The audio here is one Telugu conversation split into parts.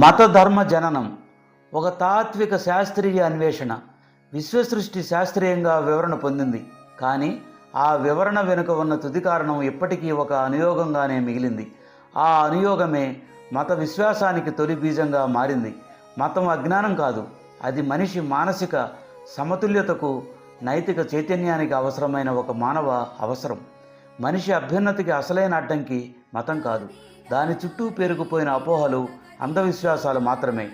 మతధర్మ జననం ఒక తాత్విక శాస్త్రీయ అన్వేషణ విశ్వసృష్టి శాస్త్రీయంగా వివరణ పొందింది. కానీ ఆ వివరణ వెనుక ఉన్న తుది కారణం ఇప్పటికీ ఒక అనుయోగంగానే మిగిలింది. ఆ అనుయోగమే మత విశ్వాసానికి తొలి బీజంగా మారింది. మతం అజ్ఞానం కాదు అది మనిషి మానసిక సమతుల్యతకు నైతిక చైతన్యానికి అవసరమైన ఒక మానవ అవసరం. మనిషి అభ్యున్నతికి అసలైన అడ్డంకి మతం కాదు. దాని చుట్టూ పేరుకుపోయిన అపోహలు అంధవిశ్వాసాలు మాత్రమే.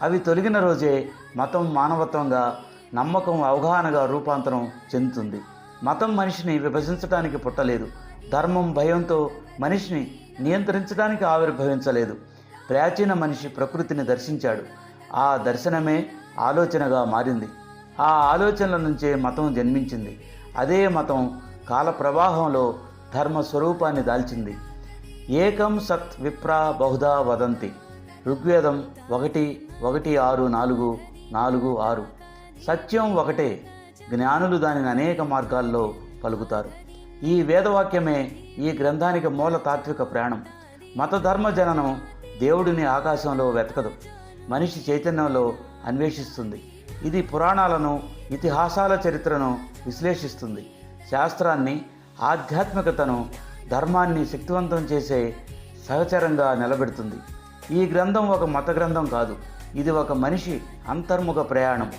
అవి తొలగిన రోజే మతం మానవత్వంగా నమ్మకం అవగాహనగా రూపాంతరం చెందుతుంది. మతం మనిషిని విభజించడానికి పుట్టలేదు. ధర్మం భయంతో మనిషిని నియంత్రించడానికి ఆవిర్భవించలేదు. ప్రాచీన మనిషి ప్రకృతిని దర్శించాడు. ఆ దర్శనమే ఆలోచనగా మారింది. ఆ ఆలోచనల నుంచే మతం జన్మించింది. అదే మతం కాల ప్రవాహంలో ధర్మ స్వరూపాన్ని దాల్చింది. ఏకం సత్ విప్ర బహుధా వదంతి. ఋగ్వేదం ఒకటి ఒకటి ఆరు నాలుగు నాలుగు ఆరు. సత్యం ఒకటే జ్ఞానులు దానిని అనేక మార్గాల్లో పలుకుతారు. ఈ వేదవాక్యమే ఈ గ్రంథానికి మూల తాత్విక ప్రాణం. మతధర్మ జననం దేవుడిని ఆకాశంలో వెతకదు మనిషి చైతన్యంలో అన్వేషిస్తుంది. ఇది పురాణాలను ఇతిహాసాల చరిత్రను విశ్లేషిస్తుంది. శాస్త్రాన్ని ఆధ్యాత్మికతను ధర్మాన్ని శక్తివంతం చేసే సహచరంగా నిలబెడుతుంది. ఈ గ్రంథం ఒక మత గ్రంథం కాదు. ఇది ఒక మనిషి అంతర్ముఖ ప్రయాణం.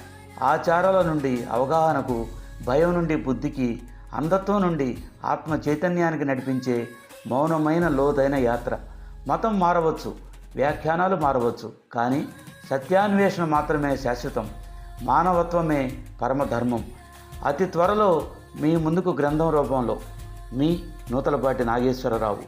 ఆచారాల నుండి అవగాహనకు భయం నుండి బుద్ధికి అంధత్వం నుండి ఆత్మ చైతన్యానికి నడిపించే మౌనమైన లోతైన యాత్ర. మతం మారవచ్చు వ్యాఖ్యానాలు మారవచ్చు కానీ సత్యాన్వేషణ మాత్రమే శాశ్వతం. మానవత్వమే పరమధర్మం. అతి త్వరలో మీ ముందుకు గ్రంథం రూపంలో మీ నూతలపాటి నాగేశ్వరరావు.